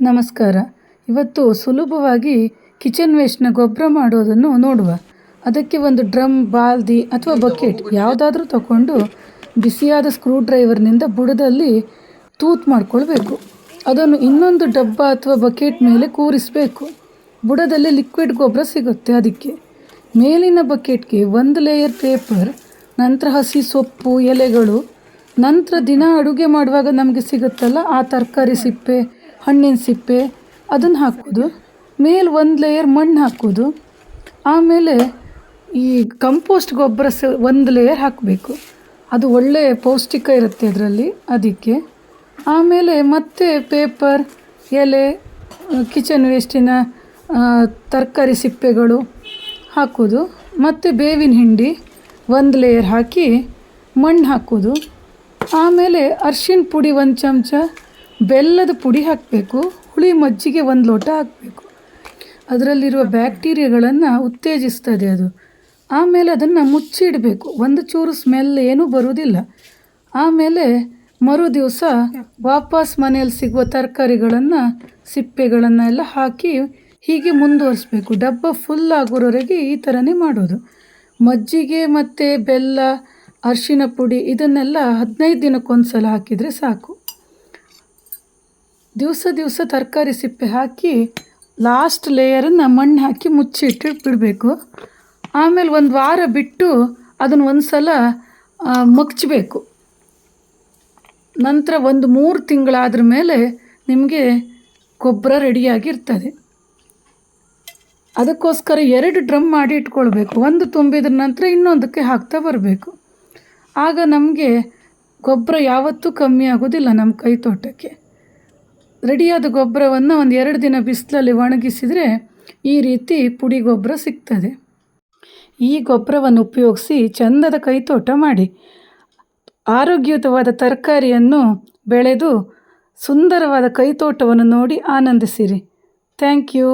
ನಮಸ್ಕಾರ. ಇವತ್ತು ಸುಲಭವಾಗಿ ಕಿಚನ್ ವೇಸ್ಟ್ನ ಗೊಬ್ಬರ ಮಾಡೋದನ್ನು ನೋಡುವ. ಅದಕ್ಕೆ ಒಂದು ಡ್ರಮ್, ಬಾಲ್ದಿ ಅಥವಾ ಬಕೆಟ್ ಯಾವುದಾದ್ರೂ ತಗೊಂಡು ಬಿಸಿಯಾದ ಸ್ಕ್ರೂ ಡ್ರೈವರ್ನಿಂದ ಬುಡದಲ್ಲಿ ತೂತು ಮಾಡಿಕೊಳ್ಬೇಕು. ಅದನ್ನು ಇನ್ನೊಂದು ಡಬ್ಬ ಅಥವಾ ಬಕೆಟ್ ಮೇಲೆ ಕೂರಿಸಬೇಕು. ಬುಡದಲ್ಲಿ ಲಿಕ್ವಿಡ್ ಗೊಬ್ಬರ ಸಿಗುತ್ತೆ ಅದಕ್ಕೆ. ಮೇಲಿನ ಬಕೆಟ್ಗೆ ಒಂದು ಲೇಯರ್ ಪೇಪರ್, ನಂತರ ಹಸಿ ಸೊಪ್ಪು, ಎಲೆಗಳು, ನಂತರ ದಿನ ಅಡುಗೆ ಮಾಡುವಾಗ ನಮಗೆ ಸಿಗುತ್ತಲ್ಲ ಆ ತರಕಾರಿ ಸಿಪ್ಪೆ ಹಣ್ಣಿನ ಸಿಪ್ಪೆ ಅದನ್ನು ಹಾಕೋದು. ಮೇಲೆ ಒಂದು ಲೇಯರ್ ಮಣ್ಣು ಹಾಕೋದು. ಆಮೇಲೆ ಈ ಕಂಪೋಸ್ಟ್ ಗೊಬ್ಬರ ಸ, ಒಂದು ಲೇಯರ್ ಹಾಕಬೇಕು. ಅದು ಒಳ್ಳೆಯ ಪೌಷ್ಟಿಕ ಇರುತ್ತೆ ಅದರಲ್ಲಿ ಅದಕ್ಕೆ. ಆಮೇಲೆ ಮತ್ತೆ ಪೇಪರ್ ಎಲೆ ಕಿಚನ್ ವೇಸ್ಟಿನ ತರಕಾರಿ ಸಿಪ್ಪೆಗಳು ಹಾಕೋದು. ಮತ್ತು ಬೇವಿನ ಹಿಂಡಿ ಒಂದು ಲೇಯರ್ ಹಾಕಿ ಮಣ್ಣು ಹಾಕೋದು. ಆಮೇಲೆ ಅರ್ಶಿಣ ಪುಡಿ ಒಂದು ಚಮಚ ಬೆಲ್ಲದ ಪುಡಿ ಹಾಕಬೇಕು, ಹುಳಿ ಮಜ್ಜಿಗೆ ಒಂದು ಲೋಟ ಹಾಕಬೇಕು. ಅದರಲ್ಲಿರುವ ಬ್ಯಾಕ್ಟೀರಿಯಾಗಳನ್ನು ಉತ್ತೇಜಿಸ್ತದೆ ಅದು. ಆಮೇಲೆ ಅದನ್ನು ಮುಚ್ಚಿಡಬೇಕು. ಒಂದು ಚೂರು ಸ್ಮೆಲ್ ಏನೂ ಬರುವುದಿಲ್ಲ ಆಮೇಲೆ ಮರು ದಿವಸ ವಾಪಸ್ ಮನೆಯಲ್ಲಿ ಸಿಗುವ ತರಕಾರಿಗಳನ್ನು ಸಿಪ್ಪೆಗಳನ್ನು ಎಲ್ಲ ಹಾಕಿ ಹೀಗೆ ಮುಂದುವರಿಸ್ಬೇಕು. ಡಬ್ಬ ಫುಲ್ ಆಗೋರವರೆಗೆ ಈ ಥರನೇ ಮಾಡೋದು. ಮಜ್ಜಿಗೆ ಮತ್ತು ಬೆಲ್ಲ, ಅರಿಶಿನ ಪುಡಿ ಇದನ್ನೆಲ್ಲ ಹದಿನೈದು ದಿನಕ್ಕೊಂದು ಸಲ ಹಾಕಿದರೆ ಸಾಕು. ದಿವಸ ದಿವಸ ತರಕಾರಿ ಸಿಪ್ಪೆ ಹಾಕಿ ಲಾಸ್ಟ್ ಲೇಯರನ್ನು ಮಣ್ಣು ಹಾಕಿ ಮುಚ್ಚಿಟ್ಟು ಬಿಡಬೇಕು. ಆಮೇಲೆ ಒಂದು ವಾರ ಬಿಟ್ಟು ಅದನ್ನು ಒಂದು ಸಲ ಮಗ್ಚಬೇಕು. ನಂತರ ಒಂದು ಮೂರು ತಿಂಗಳಾದ್ರ ಮೇಲೆ ನಿಮಗೆ ಗೊಬ್ಬರ ರೆಡಿಯಾಗಿರ್ತದೆ. ಅದಕ್ಕೋಸ್ಕರ ಎರಡು ಡ್ರಮ್ ಮಾಡಿ ಇಟ್ಕೊಳ್ಬೇಕು. ಒಂದು ತುಂಬಿದ ನಂತರ ಇನ್ನೊಂದಕ್ಕೆ ಹಾಕ್ತಾ ಬರಬೇಕು. ಆಗ ನಮಗೆ ಗೊಬ್ಬರ ಯಾವತ್ತೂ ಕಮ್ಮಿ ಆಗೋದಿಲ್ಲ ನಮ್ಮ ಕೈ ತೋಟಕ್ಕೆ ರೆಡಿಯಾದ ಗೊಬ್ಬರವನ್ನು ಒಂದು ಎರಡು ದಿನ ಬಿಸಿಲಲ್ಲಿ ಒಣಗಿಸಿದರೆ ಈ ರೀತಿ ಪುಡಿ ಗೊಬ್ಬರ ಸಿಗ್ತದೆ. ಈ ಗೊಬ್ಬರವನ್ನು ಉಪಯೋಗಿಸಿ ಚಂದದ ಕೈತೋಟ ಮಾಡಿ. ಆರೋಗ್ಯಯುತವಾದ ತರಕಾರಿಯನ್ನು ಬೆಳೆದು ಸುಂದರವಾದ ಕೈತೋಟವನ್ನು ನೋಡಿ ಆನಂದಿಸಿರಿ. Thank you.